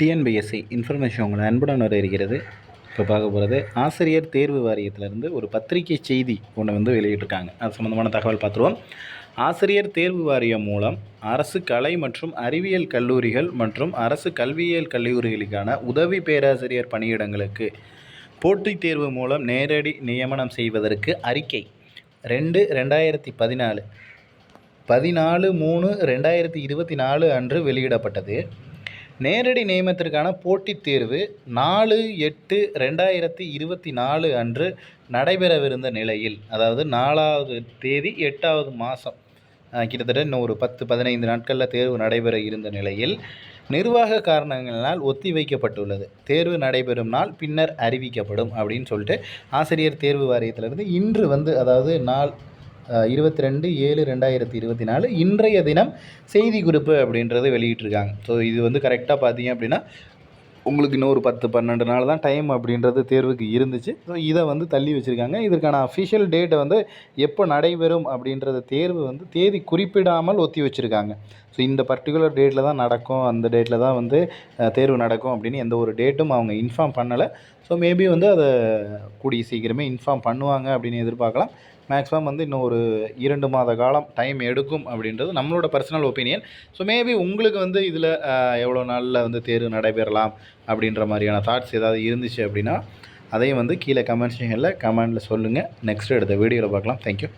TNPSC information உங்களை அன்புடன் வர இருக்கிறது இப்போ பார்க்க போகிறது ஆசிரியர் தேர்வு வாரியத்திலிருந்து ஒரு பத்திரிகை செய்தி ஒன்று வந்து வெளியிட்டிருக்காங்க. அது சம்மந்தமான தகவல் பார்த்துருவோம். ஆசிரியர் தேர்வு வாரியம் மூலம் அரசு கலை மற்றும் அறிவியல் கல்லூரிகள் மற்றும் அரசு கல்வியியல் கல்லூரிகளுக்கான உதவி பேராசிரியர் பணியிடங்களுக்கு போட்டித் தேர்வு மூலம் நேரடி நியமனம் செய்வதற்கு அறிக்கை. ரெண்டு ரெண்டாயிரத்தி பதினாலு பதினாலு மூணு ரெண்டாயிரத்தி இருபத்தி நாலு அன்று வெளியிடப்பட்டது. நேரடி நியமனத்திற்கான போட்டித் தேர்வு நாலு எட்டு ரெண்டாயிரத்தி இருபத்தி நாலு அன்று நடைபெறவிருந்த நிலையில் அதாவது நாலாவது தேதி எட்டாவது மாதம் கிட்டத்தட்ட இன்னும் ஒரு பத்து பதினைந்து நாட்களில் தேர்வு நடைபெற இருந்த நிலையில் நிர்வாக காரணங்களினால் ஒத்தி வைக்கப்பட்டுள்ளது. தேர்வு நடைபெறும் நாள் பின்னர் அறிவிக்கப்படும் அப்படின்னு சொல்லிட்டு ஆசிரியர் தேர்வு வாரியத்திலிருந்து இன்று வந்து அதாவது நாள் இருபத்தி ரெண்டு ஏழு ரெண்டாயிரத்தி இருபத்தி நாலு இன்றைய தினம் செய்தி குறிப்பு அப்படின்றது வெளியிட்டிருக்காங்க. ஸோ இது வந்து கரெக்டாக பார்த்தீங்க அப்படின்னா உங்களுக்கு இன்னும் ஒரு பத்து பன்னெண்டு நாள் தான் டைம் அப்படின்றது தேர்வுக்கு இருந்துச்சு. ஸோ இதை வந்து தள்ளி வச்சுருக்காங்க. இதற்கான அஃபிஷியல் டேட்டை வந்து எப்போ நடைபெறும் அப்படின்றத தேர்வு வந்து தேதி குறிப்பிடாமல் ஒத்தி வச்சுருக்காங்க. ஸோ இந்த பர்டிகுலர் டேட்டில் தான் நடக்கும் அந்த டேட்டில் தான் வந்து தேர்வு நடக்கும் அப்படின்னு எந்த ஒரு டேட்டும் அவங்க இன்ஃபார்ம் பண்ணலை. ஸோ மேபி வந்து அதை கூடிய சீக்கிரமே இன்ஃபார்ம் பண்ணுவாங்க அப்படின்னு எதிர்பார்க்கலாம். மேக்ஸிமம் வந்து இன்னும் ஒரு இரண்டு மாத காலம் டைம் எடுக்கும் அப்படின்றது நம்மளோட பர்சனல் ஒப்பீனியன் ஸோ மேபி உங்களுக்கு வந்து இதில் எவ்வளோ நாளில் வந்து தேர்வு நடைபெறலாம் அப்படின்ற மாதிரியான தாட்ஸ் ஏதாவது இருந்துச்சு அப்படின்னா அதையும் வந்து கீழே கமெண்ட் செக்ஷனில் கமெண்டில் சொல்லுங்கள் நெக்ஸ்ட் எடுத்த வீடியோவில் பார்க்கலாம். தேங்க்யூ